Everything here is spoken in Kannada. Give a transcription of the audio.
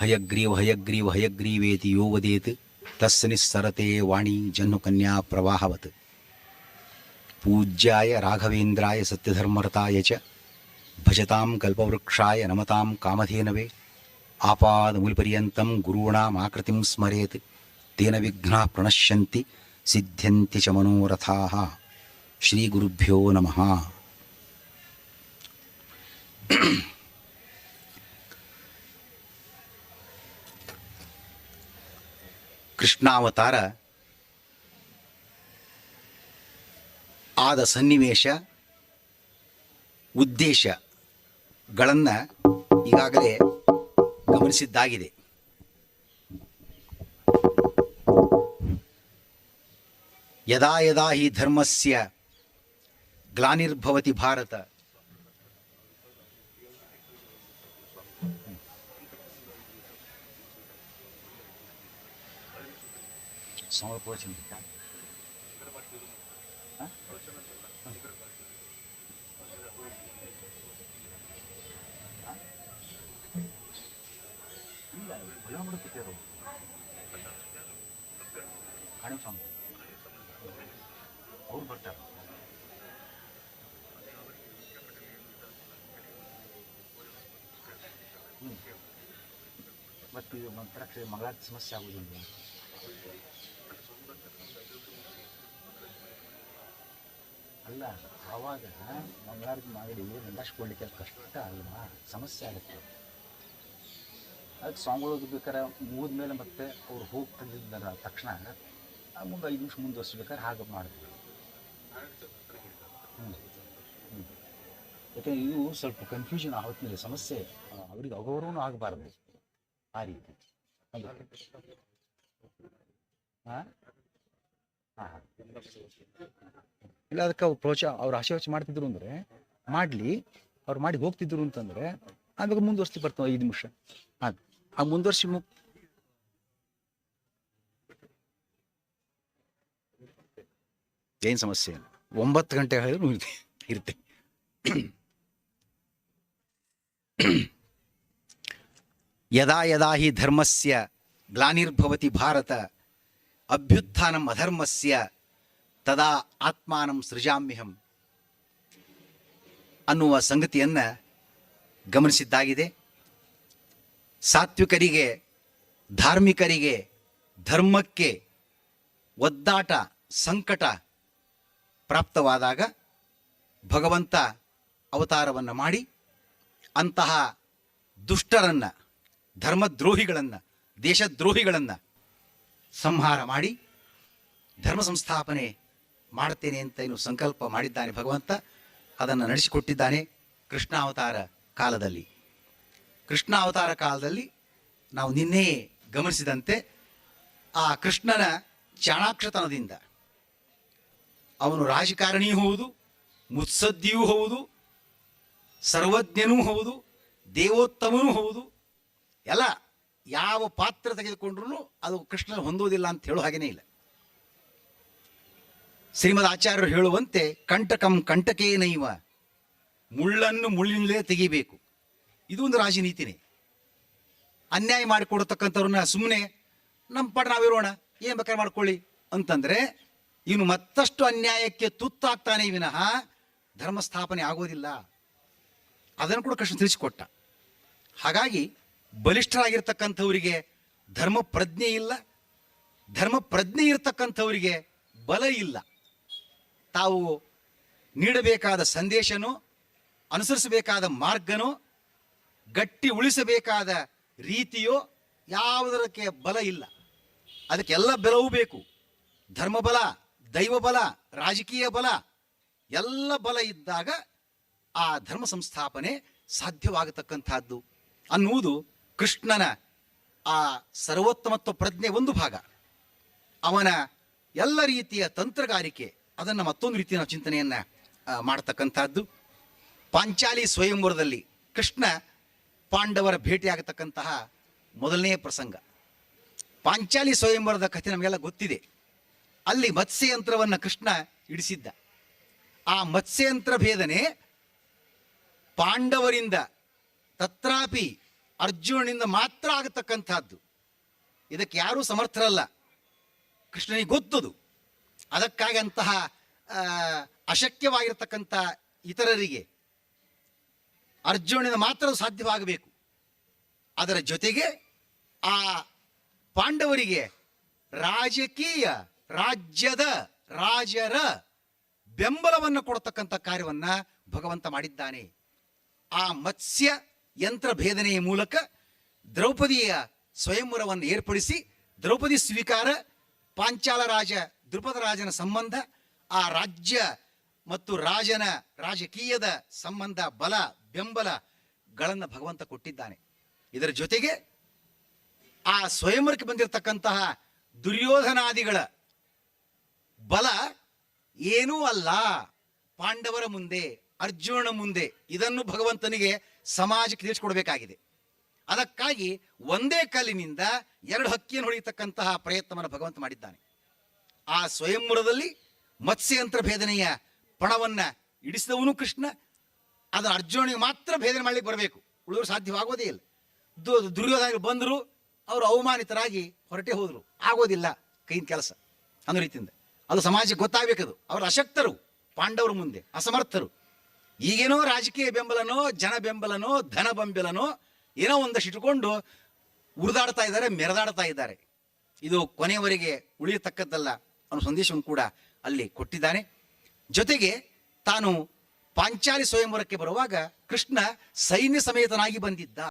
హయగ్రీవ హయగ్రీవ హయగ్రీవేతి యో వదేత్ తస్సు నిస్సరతే వాణి జహ్నుకన్యా ప్రవాహవత్. పూజ్యాయ రాఘవేంద్రాయ సత్యధర్మరతాయ చ భజతాం కల్పవృక్షాయ నమతాం కామధేనవే ఆపాదములిపర్యంతం గురూణామాకృతిం స్మరేత్ తేన విఘ్నా ప్రణశ్యంతి సిద్ధ్యంతి చ మనోరథా. శ్రీగురుభ్యో నమ. ಕೃಷ್ಣಾವತಾರ ಆದ ಸನ್ನಿವೇಶ ಉದ್ದೇಶಗಳನ್ನು ಈಗಾಗಲೇ ಗಮನಿಸಿದ್ದಾಗಿದೆ. ಯದಾ ಯದಾ ಹಿ ಧರ್ಮಸ್ಯ ಗ್ಲಾನಿರ್ಭವತಿ ಭಾರತ ಅವ್ರು ಬರ್ತಾರೆ ಮತ್ತು ಇದು ಮಗಳ ಸಮಸ್ಯೆ ಆಗೋದಿಲ್ಲ ಅಲ್ಲ ಆವಾಗ ಬಂಗಾರದ ಮಾಡಿ ನಂದಾಸ್ಕೊಳ್ಳಿಕ್ಕೆ ಕಷ್ಟ ಅಲ್ವಾ? ಸಮಸ್ಯೆ ಆಗುತ್ತೆ. ಅದಕ್ಕೆ ಸ್ವಾಮಿಗಳು ಬೇಕಾರೆ ಮುಗಿದ ಮೇಲೆ ಮತ್ತೆ ಅವ್ರು ಹೋಗಿ ತಂದಿದ್ದಾರ ತಕ್ಷಣ ಮುಂದೆ ಐದು ನಿಮಿಷ ಮುಂದುವರ್ಸ್ಬೇಕಾದ್ರೆ ಹಾಗೆ ಮಾಡಿದ್ರು ಹ್ಞೂ ಇವು ಸ್ವಲ್ಪ ಕನ್ಫ್ಯೂಷನ್ ಆಗುತ್ತೆ ಸಮಸ್ಯೆ, ಅವರಿಗೆ ಅಗೌರವನೂ ಆಗಬಾರ್ದು ಆ ರೀತಿ. ಹಾಂ ಇಲ್ಲ, ಅದಕ್ಕೆ ಅವ್ರು ಪ್ರೋತ್ಸಾಹ ಅವ್ರು ಆಶೀರ್ವಚ ಮಾಡ್ತಿದ್ರು ಅಂದರೆ, ಮಾಡಲಿ, ಅವ್ರು ಮಾಡಿ ಹೋಗ್ತಿದ್ರು ಅಂತಂದರೆ, ಆಮೇಲೆ ಮುಂದುವರ್ಸಿ ಬರ್ತಾವೆ ಐದು ನಿಮಿಷ. ಹಾಂ ಆ ಮುಂದುವರ್ಸಿ ಮು, ಏನು ಸಮಸ್ಯೆ ಒಂಬತ್ತು ಗಂಟೆ ಹೇಳಿದ್ರು ಇರ್ತೆ ಇರುತ್ತೆ ಯದಾ ಯದಾ ಹಿ ಧರ್ಮಸ್ಯ ಗ್ಲಾನಿರ್ಭವತಿ ಭಾರತ. ಅಭ್ಯುತ್ಥಾನಂ ಅಧರ್ಮಸ್ಯ ತದಾ ಆತ್ಮಾನಂ ಸೃಜಾಮ್ಯಹಂ ಅನ್ನುವ ಸಂಗತಿಯನ್ನು ಗಮನಿಸಿದ್ದಾಗಿದೆ. ಸಾತ್ವಿಕರಿಗೆ, ಧಾರ್ಮಿಕರಿಗೆ, ಧರ್ಮಕ್ಕೆ ಒದ್ದಾಟ, ಸಂಕಟ ಪ್ರಾಪ್ತವಾದಾಗ ಭಗವಂತ ಅವತಾರವನ್ನು ಮಾಡಿ ಅಂತಹ ದುಷ್ಟರನ್ನು, ಧರ್ಮದ್ರೋಹಿಗಳನ್ನು, ದೇಶದ್ರೋಹಿಗಳನ್ನು ಸಂಹಾರ ಮಾಡಿ ಧರ್ಮ ಸಂಸ್ಥಾಪನೆ ಮಾಡುತ್ತೇನೆ ಅಂತ ಏನು ಸಂಕಲ್ಪ ಮಾಡಿದ್ದಾನೆ ಭಗವಂತ, ಅದನ್ನು ನಡೆಸಿಕೊಟ್ಟಿದ್ದಾನೆ ಕೃಷ್ಣಾವತಾರ ಕಾಲದಲ್ಲಿ. ಕೃಷ್ಣಾವತಾರ ಕಾಲದಲ್ಲಿ ನಾವು ನಿನ್ನೆ ಗಮನಿಸಿದಂತೆ ಆ ಕೃಷ್ಣನ ಚಾಣಾಕ್ಷತನದಿಂದ ಅವನು ರಾಜಕಾರಣಿಯೂ ಹೌದು, ಮುತ್ಸದ್ದಿಯೂ ಹೌದು, ಸರ್ವಜ್ಞನೂ ಹೌದು, ದೇವೋತ್ತಮನೂ ಹೌದು, ಎಲ್ಲ ಯಾವ ಪಾತ್ರ ತೆಗೆದುಕೊಂಡ್ರೂ ಅದು ಕೃಷ್ಣನ ಹೊಂದುವುದಿಲ್ಲ ಅಂತ ಹೇಳೋ ಹಾಗೇನೇ ಇಲ್ಲ. ಶ್ರೀಮದ್ ಆಚಾರ್ಯರು ಹೇಳುವಂತೆ ಕಂಟಕಂ ಕಂಟಕೇನೈವ, ಮುಳ್ಳನ್ನು ಮುಳ್ಳಿನಲ್ಲೇ ತೆಗಿಬೇಕು. ಇದು ಒಂದು ರಾಜನೀತಿನೇ. ಅನ್ಯಾಯ ಮಾಡಿಕೊಡತಕ್ಕಂಥವ್ರನ್ನ ಸುಮ್ಮನೆ ನಮ್ಮ ಪಡ ನಾವಿರೋಣ, ಏನು ಬೇಕಾದ್ರೆ ಮಾಡ್ಕೊಳ್ಳಿ. ಅಂತಂದ್ರೆ, ಇವನು ಮತ್ತಷ್ಟು ಅನ್ಯಾಯಕ್ಕೆ ತುತ್ತಾಗ್ತಾನೆ ವಿನಃ ಧರ್ಮ ಸ್ಥಾಪನೆ ಆಗೋದಿಲ್ಲ. ಅದನ್ನು ಕೂಡ ಕೃಷ್ಣ ತಿಳಿಸಿಕೊಟ್ಟ. ಹಾಗಾಗಿ ಬಲಿಷ್ಠರಾಗಿರ್ತಕ್ಕಂಥವರಿಗೆ ಧರ್ಮ ಪ್ರಜ್ಞೆ ಇಲ್ಲ. ಧರ್ಮ ಪ್ರಜ್ಞೆ ಇರತಕ್ಕಂಥವರಿಗೆ ಬಲ ಇಲ್ಲ. ತಾವು ನೀಡಬೇಕಾದ ಸಂದೇಶನೋ, ಅನುಸರಿಸಬೇಕಾದ ಮಾರ್ಗನೋ, ಗಟ್ಟಿ ಉಳಿಸಬೇಕಾದ ರೀತಿಯೋ ಯಾವುದಕ್ಕೆ ಬಲ ಇಲ್ಲ. ಅದಕ್ಕೆಲ್ಲ ಬಲವೂ ಬೇಕು. ಧರ್ಮಬಲ ದೈವಬಲ ರಾಜಕೀಯ ಬಲ, ಎಲ್ಲ ಬಲ ಇದ್ದಾಗ ಆ ಧರ್ಮ ಸಂಸ್ಥಾಪನೆ ಸಾಧ್ಯವಾಗತಕ್ಕಂಥದ್ದು ಅನ್ನುವುದು ಕೃಷ್ಣನ ಆ ಸರ್ವೋತ್ತಮತ್ವ ಪ್ರಜ್ಞೆ ಒಂದು ಭಾಗ. ಅವನ ಎಲ್ಲ ರೀತಿಯ ತಂತ್ರಗಾರಿಕೆ, ಅದನ್ನು ಮತ್ತೊಂದು ರೀತಿಯ ನಾವು ಚಿಂತನೆಯನ್ನು ಮಾಡ್ತಕ್ಕಂಥದ್ದು. ಪಾಂಚಾಲಿ ಸ್ವಯಂವರದಲ್ಲಿ ಕೃಷ್ಣ ಪಾಂಡವರ ಭೇಟಿಯಾಗತಕ್ಕಂತಹ ಮೊದಲನೇ ಪ್ರಸಂಗ. ಪಾಂಚಾಲಿ ಸ್ವಯಂವರದ ಕಥೆ ನಮಗೆಲ್ಲ ಗೊತ್ತಿದೆ. ಅಲ್ಲಿ ಮತ್ಸ್ಯಯಂತ್ರವನ್ನು ಕೃಷ್ಣ ಇಡಿಸಿದ್ದ. ಆ ಮತ್ಸ್ಯಯಂತ್ರ ಭೇದನೆ ಪಾಂಡವರಿಂದ ತತ್ರಾಪಿ ಅರ್ಜುನನಿಂದ ಮಾತ್ರ ಆಗತಕ್ಕಂಥದ್ದು. ಇದಕ್ಕೆ ಯಾರೂ ಸಮರ್ಥರಲ್ಲ. ಕೃಷ್ಣನಿಗೆ ಗೊತ್ತದು. ಅದಕ್ಕಾಗಿ ಅಂತಹ ಅಶಕ್ಯವಾಗಿರ್ತಕ್ಕಂಥ ಇತರರಿಗೆ ಅರ್ಜುನನಿಂದ ಮಾತ್ರ ಸಾಧ್ಯವಾಗಬೇಕು. ಅದರ ಜೊತೆಗೆ ಆ ಪಾಂಡವರಿಗೆ ರಾಜಕೀಯ, ರಾಜ್ಯದ ರಾಜರ ಬೆಂಬಲವನ್ನು ಕೊಡತಕ್ಕಂಥ ಕಾರ್ಯವನ್ನ ಭಗವಂತ ಮಾಡಿದ್ದಾನೆ. ಆ ಮತ್ಸ್ಯ ಯಂತ್ರ ಭೇದನೆಯ ಮೂಲಕ ದ್ರೌಪದಿಯ ಸ್ವಯಂವರವನ್ನು ಏರ್ಪಡಿಸಿ ದ್ರೌಪದಿ ಸ್ವೀಕಾರ ಪಾಂಚಾಲ ರಾಜ ದೃಪದ ರಾಜನ ಸಂಬಂಧ, ಆ ರಾಜ್ಯ ಮತ್ತು ರಾಜನ ರಾಜಕೀಯದ ಸಂಬಂಧ ಬಲ ಬೆಂಬಲಗಳನ್ನು ಭಗವಂತ ಕೊಟ್ಟಿದ್ದಾನೆ. ಇದರ ಜೊತೆಗೆ ಆ ಸ್ವಯಂವರಕ್ಕೆ ಬಂದಿರತಕ್ಕಂತಹ ದುರ್ಯೋಧನಾದಿಗಳ ಬಲ ಏನೂ ಅಲ್ಲ. ಪಾಂಡವರ ಮುಂದೆ, ಅರ್ಜುನನ ಮುಂದೆ, ಇದನ್ನು ಭಗವಂತನಿಗೆ ಸಮಾಜಕ್ಕೆ ತಿಳಿಸ್ಕೊಡ್ಬೇಕಾಗಿದೆ. ಅದಕ್ಕಾಗಿ ಒಂದೇ ಕಲ್ಲಿನಿಂದ ಎರಡು ಹಕ್ಕಿಯನ್ನು ಹೊಡೆಯತಕ್ಕಂತಹ ಪ್ರಯತ್ನವನ್ನು ಭಗವಂತ ಮಾಡಿದ್ದಾನೆ. ಆ ಸ್ವಯಂವರದಲ್ಲಿ ಮತ್ಸ್ಯಯಂತ್ರ ಭೇದನೆಯ ಪಣವನ್ನ ಇಡಿಸಿದವನು ಕೃಷ್ಣ. ಅದನ್ನು ಅರ್ಜುನಿಗೆ ಮಾತ್ರ ಭೇದನೆ ಮಾಡಲಿಕ್ಕೆ ಬರಬೇಕು. ಉಳಿದ್ರು ಸಾಧ್ಯವಾಗೋದೇ ಇಲ್ಲ. ದುರ್ಯೋಧನ ಬಂದರು, ಅವರು ಅವಮಾನಿತರಾಗಿ ಹೊರಟೆ ಹೋದರು. ಆಗೋದಿಲ್ಲ ಕೈನ ಕೆಲಸ ಅನ್ನೋ ರೀತಿಯಿಂದ. ಅದು ಸಮಾಜಕ್ಕೆ ಗೊತ್ತಾಗಬೇಕದು. ಅವರು ಅಶಕ್ತರು, ಪಾಂಡವರು ಮುಂದೆ, ಅಸಮರ್ಥರು. ಈಗೇನೋ ರಾಜಕೀಯ ಬೆಂಬಲನೋ, ಜನ ಬೆಂಬಲನೋ, ಧನ ಬೆಂಬಲನೋ ಏನೋ ಒಂದಷ್ಟು ಇಟ್ಕೊಂಡು ಉರಿದಾಡ್ತಾ ಇದ್ದಾರೆ, ಮೆರೆದಾಡ್ತಾ ಇದ್ದಾರೆ. ಇದು ಕೊನೆಯವರೆಗೆ ಉಳಿಯತಕ್ಕದ್ದಲ್ಲ ಅನ್ನೋ ಸಂದೇಶವನ್ನು ಕೂಡ ಅಲ್ಲಿ ಕೊಟ್ಟಿದ್ದಾನೆ. ಜೊತೆಗೆ ತಾನು ಪಾಂಚಾಲಿ ಸ್ವಯಂವರಕ್ಕೆ ಬರುವಾಗ ಕೃಷ್ಣ ಸೈನ್ಯ ಸಮೇತನಾಗಿ ಬಂದಿದ್ದ.